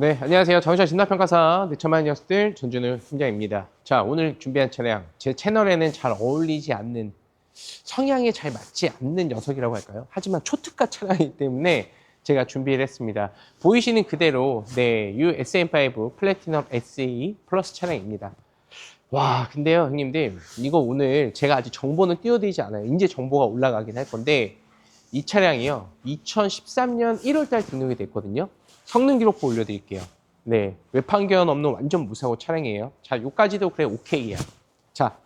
네, 안녕하세요. 정유차 진단평가사 내천만 녀석들 전준우 팀장입니다. 자, 오늘 준비한 차량, 제 채널에는 잘 어울리지 않는, 성향에 잘 맞지 않는 녀석이라고 할까요? 하지만 초특가 차량이기 때문에 제가 준비를 했습니다. 보이시는 그대로, 네, USM5 플래티넘 SE 플러스 차량입니다. 와, 근데요, 형님들, 이거 오늘 제가 아직 정보는 띄워드리지 않아요. 이제 정보가 올라가긴 할 건데, 이 차량이요, 2013년 1월달 등록이 됐거든요. 성능 기록부 올려드릴게요. 네, 외판견 없는 완전 무사고 차량이에요. 자, 요까지도 그래 오케이야. 자,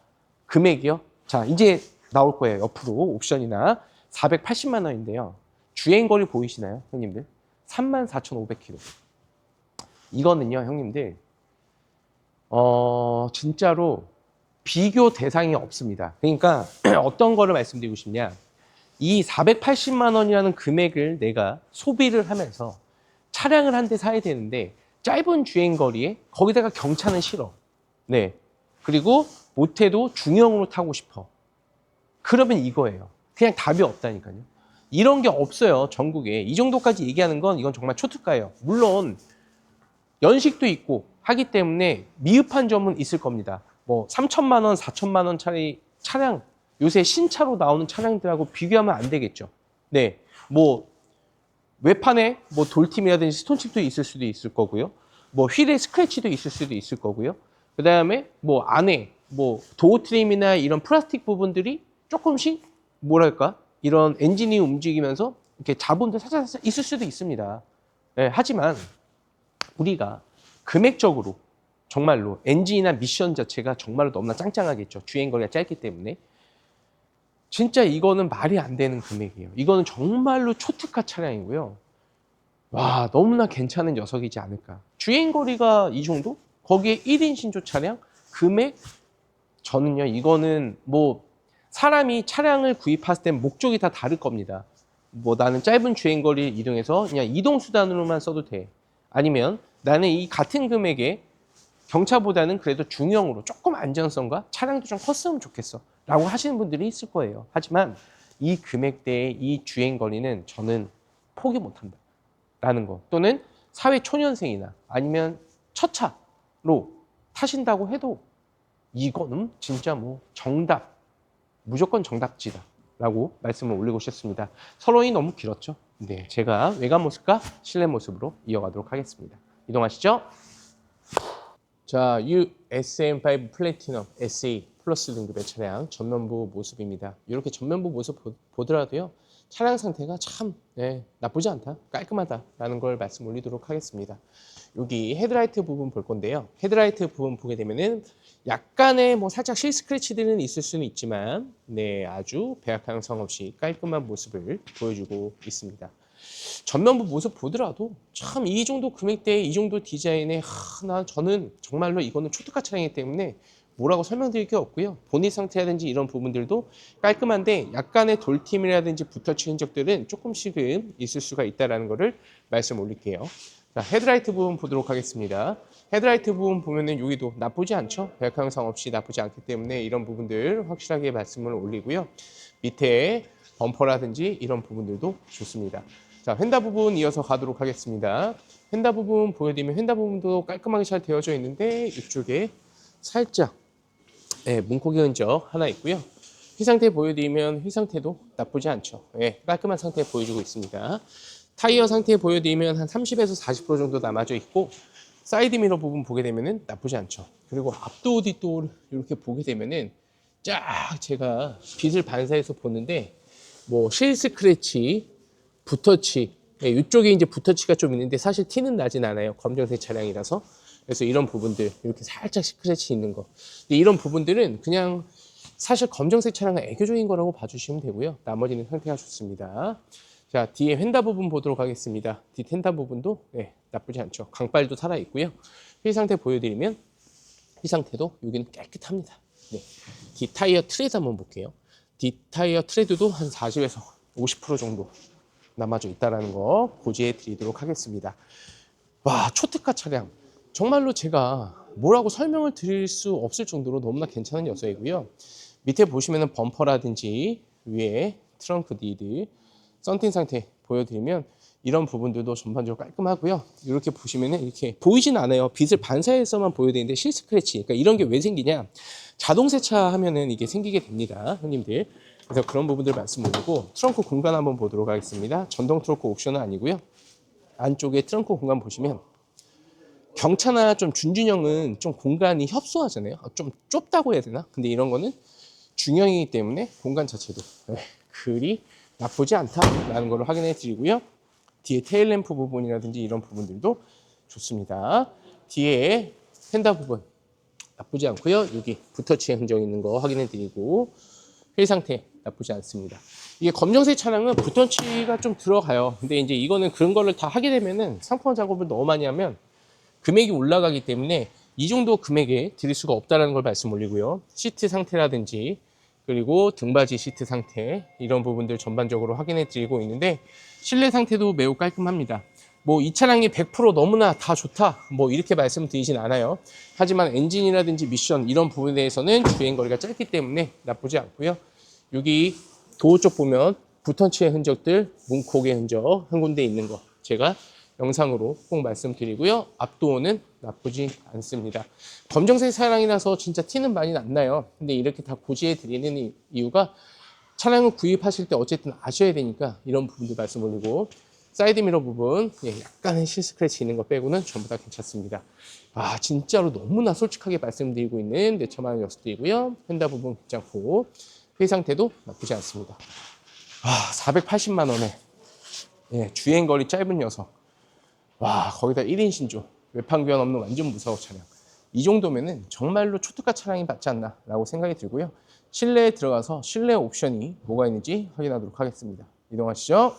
금액이요. 자, 이제 나올 거예요. 옆으로 옵션이나 480만 원인데요. 주행 거리 보이시나요, 형님들? 34,500km. 이거는요, 형님들. 어, 진짜로 비교 대상이 없습니다. 그러니까 어떤 거를 말씀드리고 싶냐? 이 480만 원이라는 금액을 내가 소비를 하면서 차량을 한 대 사야 되는데 짧은 주행 거리에 거기다가 경차는 싫어. 네. 그리고 못해도 중형으로 타고 싶어. 그러면 이거예요. 그냥 답이 없다니까요. 이런 게 없어요. 전국에. 이 정도까지 얘기하는 건 이건 정말 초특가예요. 물론 연식도 있고 하기 때문에 미흡한 점은 있을 겁니다. 뭐 3천만 원, 4천만 원 차리 차량 요새 신차로 나오는 차량들하고 비교하면 안 되겠죠. 네. 뭐 외판에 뭐 돌팀이라든지 스톤칩도 있을 수도 있을 거고요. 뭐 휠에 스크래치도 있을 수도 있을 거고요. 그 다음에 뭐 안에 뭐 도어 트림이나 이런 플라스틱 부분들이 조금씩 뭐랄까 이런 엔진이 움직이면서 이렇게 자본도 살짝 있을 수도 있습니다. 네, 하지만 우리가 금액적으로 정말로 엔진이나 미션 자체가 정말로 너무나 짱짱하겠죠. 주행 거리가 짧기 때문에. 진짜 이거는 말이 안 되는 금액이에요. 이거는 정말로 초특가 차량이고요. 와, 너무나 괜찮은 녀석이지 않을까. 주행 거리가 이 정도? 거기에 1인 신조 차량? 금액? 저는요, 이거는 뭐, 사람이 차량을 구입했을 땐 목적이 다 다를 겁니다. 뭐, 나는 짧은 주행 거리 이동해서 그냥 이동수단으로만 써도 돼. 아니면 나는 이 같은 금액에 경차보다는 그래도 중형으로 조금 안전성과 차량도 좀 컸으면 좋겠어. 라고 하시는 분들이 있을 거예요. 하지만 이 금액대의 이 주행 거리는 저는 포기 못 한다. 라는 거. 또는 사회 초년생이나 아니면 첫 차로 타신다고 해도 이거는 진짜 뭐 정답, 무조건 정답지다. 라고 말씀을 올리고 싶습니다. 서론이 너무 길었죠? 네. 제가 외관 모습과 실내 모습으로 이어가도록 하겠습니다. 이동하시죠. 자, USM5 플래티넘 SE 플러스 등급의 차량 전면부 모습입니다. 이렇게 전면부 모습 보- 보더라도요. 차량 상태가 참 네, 나쁘지 않다, 깔끔하다라는 걸 말씀 올리도록 하겠습니다. 여기 헤드라이트 부분 볼 건데요. 헤드라이트 부분 보게 되면은 약간의 뭐 살짝 실 스크래치들은 있을 수는 있지만 네, 아주 배합 향상 없이 깔끔한 모습을 보여주고 있습니다. 전면부 모습 보더라도 참 이 정도 금액대에 이 정도 디자인에 하, 나 저는 정말로 이거는 초특가 차량이기 때문에 뭐라고 설명드릴 게 없고요. 본닛 상태라든지 이런 부분들도 깔끔한데 약간의 돌팀이라든지 붓터치 흔적들은 조금씩은 있을 수가 있다라는 거를 말씀 올릴게요. 자, 헤드라이트 부분 보도록 하겠습니다. 헤드라이트 부분 보면은 여기도 나쁘지 않죠? 향상 없이 나쁘지 않기 때문에 이런 부분들 확실하게 말씀을 올리고요. 밑에 범퍼라든지 이런 부분들도 좋습니다. 자, 휀다 부분 이어서 가도록 하겠습니다. 휀다 부분 보여드리면 휀다 부분도 깔끔하게 잘 되어져 있는데 이쪽에 살짝 예, 문콕의 흔적 하나 있고요. 휘 상태 보여드리면 휘 상태도 나쁘지 않죠. 예, 깔끔한 상태 보여주고 있습니다. 타이어 상태 보여드리면 한 30에서 40% 정도 남아져 있고 사이드 미러 부분 보게 되면은 나쁘지 않죠. 그리고 앞도 뒷도를 이렇게 보게 되면은 쫙 제가 빛을 반사해서 보는데 뭐 실 스크래치, 붓터치 예, 이쪽에 이제 붓터치가 좀 있는데 사실 티는 나진 않아요. 검정색 차량이라서 그래서 이런 부분들 이렇게 살짝 스크래치 있는 거 근데 이런 부분들은 그냥 사실 검정색 차량은 애교적인 거라고 봐주시면 되고요. 나머지는 상태가 좋습니다. 자 뒤에 휀다 부분 보도록 하겠습니다. 뒤 휀다 부분도 네, 나쁘지 않죠. 강발도 살아 있고요. 휠 상태 보여드리면 휠 상태도 여기는 깨끗합니다. 네. 뒷 타이어 트레드 한번 볼게요. 뒷 타이어 트레드도 한 40에서 50% 정도 남아져 있다라는 거 고지해 드리도록 하겠습니다. 와, 초특가 차량. 정말로 제가 뭐라고 설명을 드릴 수 없을 정도로 너무나 괜찮은 녀석이고요. 밑에 보시면은 범퍼라든지 위에 트렁크 니드, 썬팅 상태 보여드리면 이런 부분들도 전반적으로 깔끔하고요. 이렇게 보시면은 이렇게 보이진 않아요. 빛을 반사해서만 보여드리는데 실 스크래치. 그러니까 이런 게 왜 생기냐? 자동 세차 하면은 이게 생기게 됩니다, 형님들. 그래서 그런 부분들 말씀드리고 트렁크 공간 한번 보도록 하겠습니다. 전동 트렁크 옵션은 아니고요. 안쪽에 트렁크 공간 보시면 경차나 좀 준준형은 좀 공간이 협소하잖아요. 아, 좀 좁다고 해야 되나? 근데 이런 거는 중형이기 때문에 공간 자체도 네, 그리 나쁘지 않다라는 걸 확인해 드리고요. 뒤에 테일 램프 부분이라든지 이런 부분들도 좋습니다. 뒤에 펜다 부분 나쁘지 않고요. 여기 붓터치의 흔적 있는 거 확인해 드리고 휠 상태 나쁘지 않습니다. 이게 검정색 차량은 붓터치가 좀 들어가요. 근데 이제 이거는 그런 거를 다 하게 되면은 상품 작업을 너무 많이 하면 금액이 올라가기 때문에 이 정도 금액에 드릴 수가 없다라는 걸 말씀 올리고요. 시트 상태라든지 그리고 등받이 시트 상태 이런 부분들 전반적으로 확인해 드리고 있는데 실내 상태도 매우 깔끔합니다. 뭐 이 차량이 100% 너무나 다 좋다 뭐 이렇게 말씀드리진 않아요. 하지만 엔진이라든지 미션 이런 부분에 대해서는 주행 거리가 짧기 때문에 나쁘지 않고요. 여기 도어 쪽 보면 부턴치의 흔적들, 문콕의 흔적 한 군데 있는 거 제가 영상으로 꼭 말씀드리고요. 앞도어는 나쁘지 않습니다. 검정색 차량이라서 진짜 티는 많이 안 나요. 근데 이렇게 다 고지해 드리는 이- 이유가 차량을 구입하실 때 어쨌든 아셔야 되니까 이런 부분도 말씀 올리고 사이드 미러 부분 예, 약간의 실스크래치 있는 거 빼고는 전부 다 괜찮습니다. 아 진짜로 너무나 솔직하게 말씀드리고 있는 내처만한 녀석들이고요. 펜다 부분 괜찮고 회 상태도 나쁘지 않습니다. 아 480만 원에 예, 주행 거리 짧은 녀석 와 거기다 1인 신조 외판 교환 없는 완전 무사고 차량 이 정도면은 정말로 초특가 차량이 맞지 않나 라고 생각이 들고요 실내에 들어가서 실내 옵션이 뭐가 있는지 확인하도록 하겠습니다 이동하시죠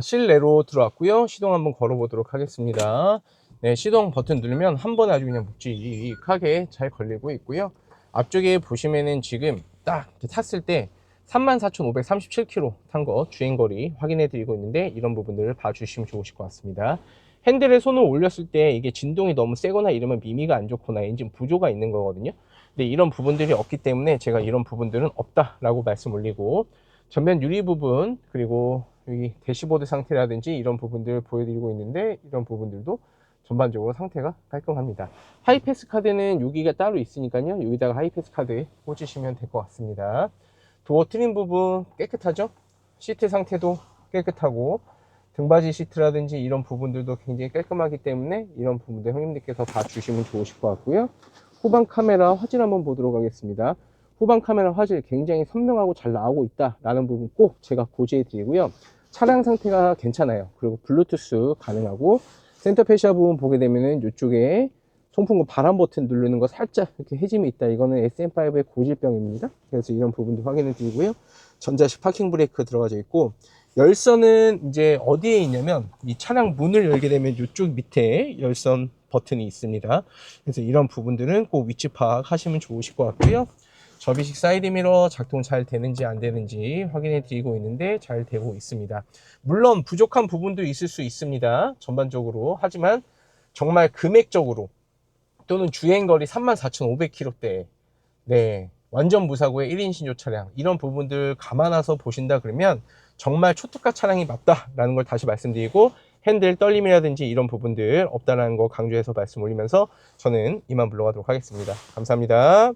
실내로 들어왔고요 시동 한번 걸어 보도록 하겠습니다 네 시동 버튼 누르면 한 번에 아주 그냥 묵직하게 잘 걸리고 있고요 앞쪽에 보시면은 지금 딱 탔을 때 34,537km 탄 거 주행거리 확인해 드리고 있는데 이런 부분들을 봐주시면 좋으실 것 같습니다. 핸들에 손을 올렸을 때 이게 진동이 너무 세거나 이러면 미미가 안 좋거나 엔진 부조가 있는 거거든요. 근데 이런 부분들이 없기 때문에 제가 이런 부분들은 없다라고 말씀 올리고 전면 유리 부분 그리고 여기 대시보드 상태라든지 이런 부분들 보여드리고 있는데 이런 부분들도 전반적으로 상태가 깔끔합니다. 하이패스 카드는 여기가 따로 있으니까요. 여기다가 하이패스 카드 꽂으시면 될 것 같습니다. 도어 트림 부분 깨끗하죠? 시트 상태도 깨끗하고 등받이 시트라든지 이런 부분들도 굉장히 깔끔하기 때문에 이런 부분들 형님들께서 봐주시면 좋으실 것 같고요. 후방 카메라 화질 한번 보도록 하겠습니다. 후방 카메라 화질 굉장히 선명하고 잘 나오고 있다라는 부분 꼭 제가 고지해 드리고요. 차량 상태가 괜찮아요. 그리고 블루투스 가능하고 센터 페시아 부분 보게 되면은 이쪽에 송풍구 바람 버튼 누르는 거 살짝 이렇게 해짐이 있다. 이거는 SM5의 고질병입니다. 그래서 이런 부분도 확인해 드리고요. 전자식 파킹 브레이크 들어가져 있고 열선은 이제 어디에 있냐면 이 차량 문을 열게 되면 이쪽 밑에 열선 버튼이 있습니다. 그래서 이런 부분들은 꼭 위치 파악하시면 좋으실 것 같고요. 접이식 사이드 미러 작동 잘 되는지 안 되는지 확인해 드리고 있는데 잘 되고 있습니다. 물론 부족한 부분도 있을 수 있습니다. 전반적으로. 하지만 정말 금액적으로 또는 주행거리 34,500km대 네 완전 무사고의 1인 신조 차량 이런 부분들 감안해서 보신다 그러면 정말 초특가 차량이 맞다라는 걸 다시 말씀드리고 핸들 떨림이라든지 이런 부분들 없다라는 거 강조해서 말씀 올리면서 저는 이만 물러가도록 하겠습니다. 감사합니다.